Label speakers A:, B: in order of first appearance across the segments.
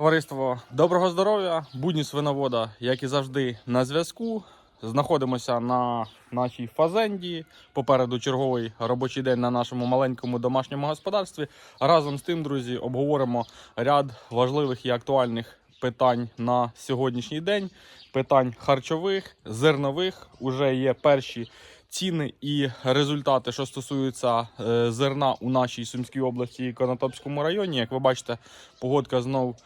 A: Товариство, доброго здоров'я! Будні свиновода, як і завжди, на зв'язку. Знаходимося на нашій фазенді. Попереду черговий робочий день на нашому маленькому домашньому господарстві. Разом з тим, друзі, обговоримо ряд важливих і актуальних питань на сьогоднішній день. Питань харчових, зернових. Уже є перші ціни і результати, що стосуються е, зерна у нашій Сумській області і Конотопському районі. Як ви бачите, погодка знов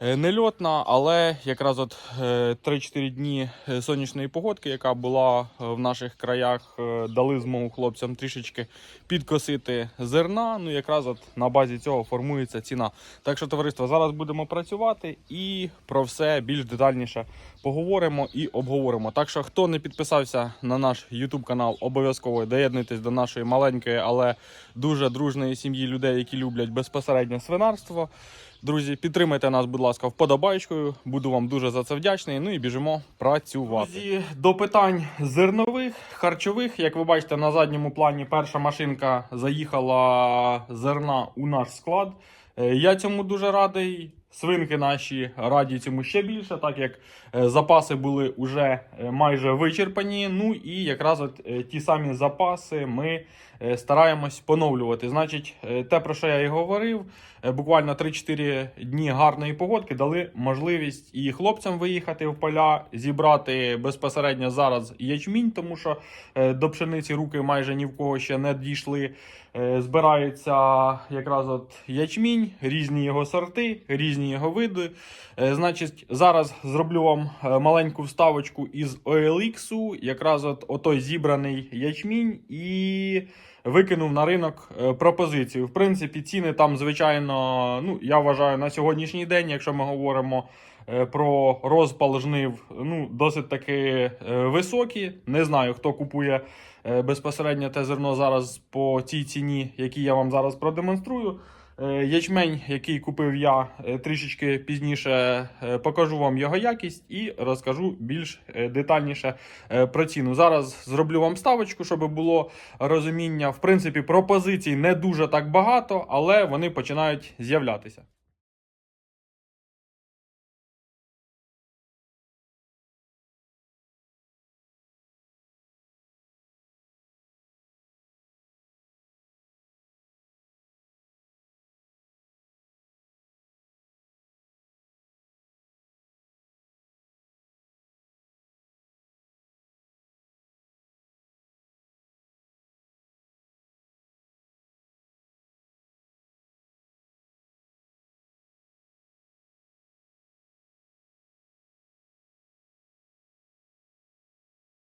A: нельотна, але якраз от е, 3-4 дні е, сонячної погодки, яка була е, в наших краях, е, дали змогу хлопцям трішечки підкосити зерна. Ну, якраз от на базі цього формується ціна. Так що, товариство, зараз будемо працювати і про все більш детальніше поговоримо і обговоримо. Так що, хто не підписався на наш YouTube канал, обов'язково доєднуйтесь до нашої маленької, але дуже дружної сім'ї людей, які люблять безпосередньо свинарство. Друзі, підтримайте нас, будь ласка, вподобайкою. Буду вам дуже за це вдячний. Ну і біжимо працювати. Друзі, до питань зернових, харчових. Як ви бачите, на задньому плані перша машинка заїхала зерна у наш склад. Е, Я цьому дуже радий. Свинки наші раді цьому ще більше, так як е, запаси були вже майже вичерпані. Ну і якраз от е, ті самі запаси ми е, стараємось поновлювати. Значить, е, те, про що я і говорив, е, буквально 3-4 дні гарної погодки дали можливість і хлопцям виїхати в поля, зібрати безпосередньо зараз ячмінь, тому що е, до пшениці руки майже ні в кого ще не дійшли. Е, Збирається якраз от ячмінь, різні його сорти, різні його види. Е, Значить, зараз зроблю вам е, маленьку вставочку із OLX, якраз от отой зібраний ячмінь, і викинув на ринок е, пропозицію. В принципі, ціни там, звичайно, ну я вважаю на сьогоднішній день, якщо ми говоримо. Про розпал жнив ну, досить таки високі. Не знаю, хто купує безпосередньо те зерно зараз по тій ціні, які я вам зараз продемонструю. Е, Ячмень, який купив я е, трішечки пізніше, е, покажу вам його якість і розкажу більш детальніше про ціну. Зараз зроблю вам ставочку, щоб було розуміння. В принципі, пропозицій не дуже так багато, але вони починають з'являтися.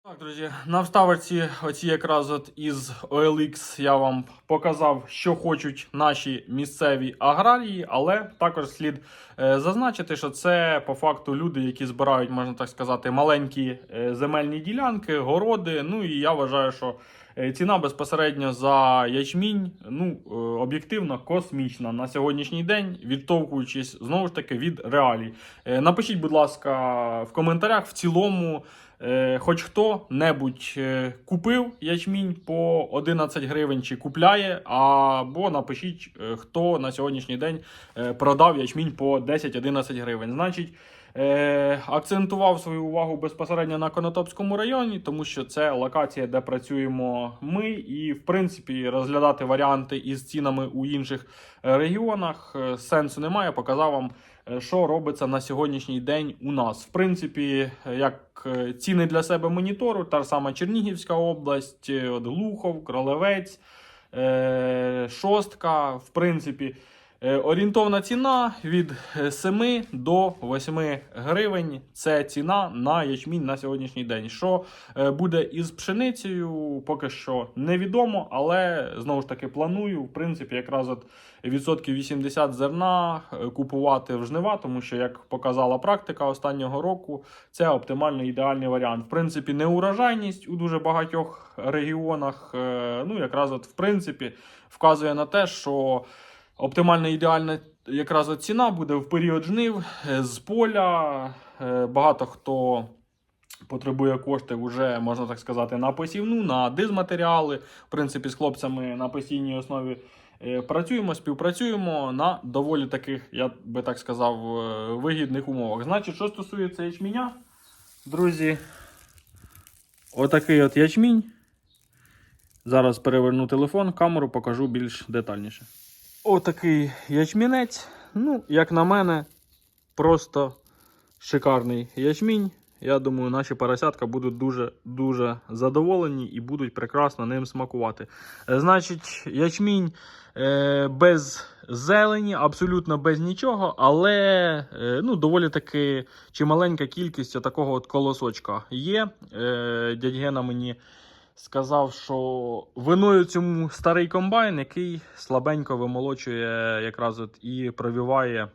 A: Так, друзі, на вставочці оці якраз от із OLX я вам показав, що хочуть наші місцеві аграрії, але також слід е, зазначити, що це по факту люди, які збирають, можна так сказати, маленькі е, земельні ділянки, городи. Ну і я вважаю, що е, ціна безпосередньо за ячмінь, ну е, об'єктивно космічна на сьогоднішній день, відтовкуючись знову ж таки від реалій. Е, Напишіть, будь ласка, в коментарях в цілому. Е, Хоч хто-небудь е, купив ячмінь по 11 гривень чи купляє, або напишіть, е, хто на сьогоднішній день продав ячмінь по 10-11 гривень. Значить, акцентував свою увагу безпосередньо на Конотопському районі, тому що це локація, де працюємо ми, і в принципі розглядати варіанти із цінами у інших регіонах сенсу немає. Показав вам що робиться на сьогоднішній день у нас. В принципі, як е, ціни для себе монітору, та ж сама Чернігівська область, е, от Глухов, Кролевець, е, Шостка. В принципі, орієнтовна ціна від е, 7 до 8 гривень. Це ціна на ячмінь на сьогоднішній день. Що е, буде із пшеницею, поки що невідомо, але знову ж таки планую. В принципі, якраз от відсотків 80 зерна е, купувати в жнива, тому що, як показала практика останнього року, це оптимально ідеальний варіант. В принципі, неурожайність у дуже багатьох регіонах, е, ну якраз от в принципі вказує на те, що оптимальна ідеальна якраз ціна буде в період жнив е, з поля. Е, Багато хто. Потребує кошти вже, можна так сказати, на посівну, на дизматеріали. В принципі, з хлопцями на постійній основі Е, Працюємо, співпрацюємо на доволі таких, я би так сказав, вигідних умовах. Значить, що стосується ячменя, друзі, отакий от ячмінь. Зараз переверну телефон, камеру покажу більш детальніше. Отакий ячмінець. Ну, як на мене, просто шикарний ячмінь. Я думаю, наші поросятка будуть дуже-дуже задоволені і будуть прекрасно ним смакувати. Значить, ячмінь е, без зелені, абсолютно без нічого, але е, ну, доволі таки чималенька кількість такого от колосочка є. Е, дядь Гена мені сказав, що виною цьому старий комбайн, який слабенько вимолочує якраз от і провіває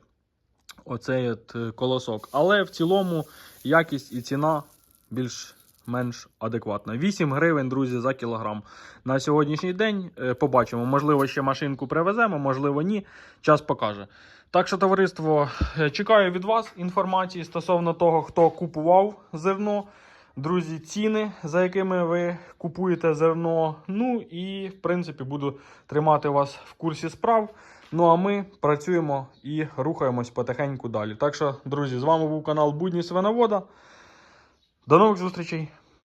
A: оцей от е, колосок. Але в цілому якість і ціна більш-менш адекватна. 8 гривень, друзі, за кілограм. На сьогоднішній день е, побачимо. Можливо, ще машинку привеземо, можливо, ні. Час покаже. Так що, товариство, е, чекаю від вас інформації стосовно того, хто купував зерно. Друзі, ціни, за якими ви купуєте зерно. Ну і, в принципі, буду тримати вас в курсі справ. Ну а ми працюємо і рухаємось потихеньку далі. Так що, друзі, з вами був канал Будні Свиновода. До нових зустрічей!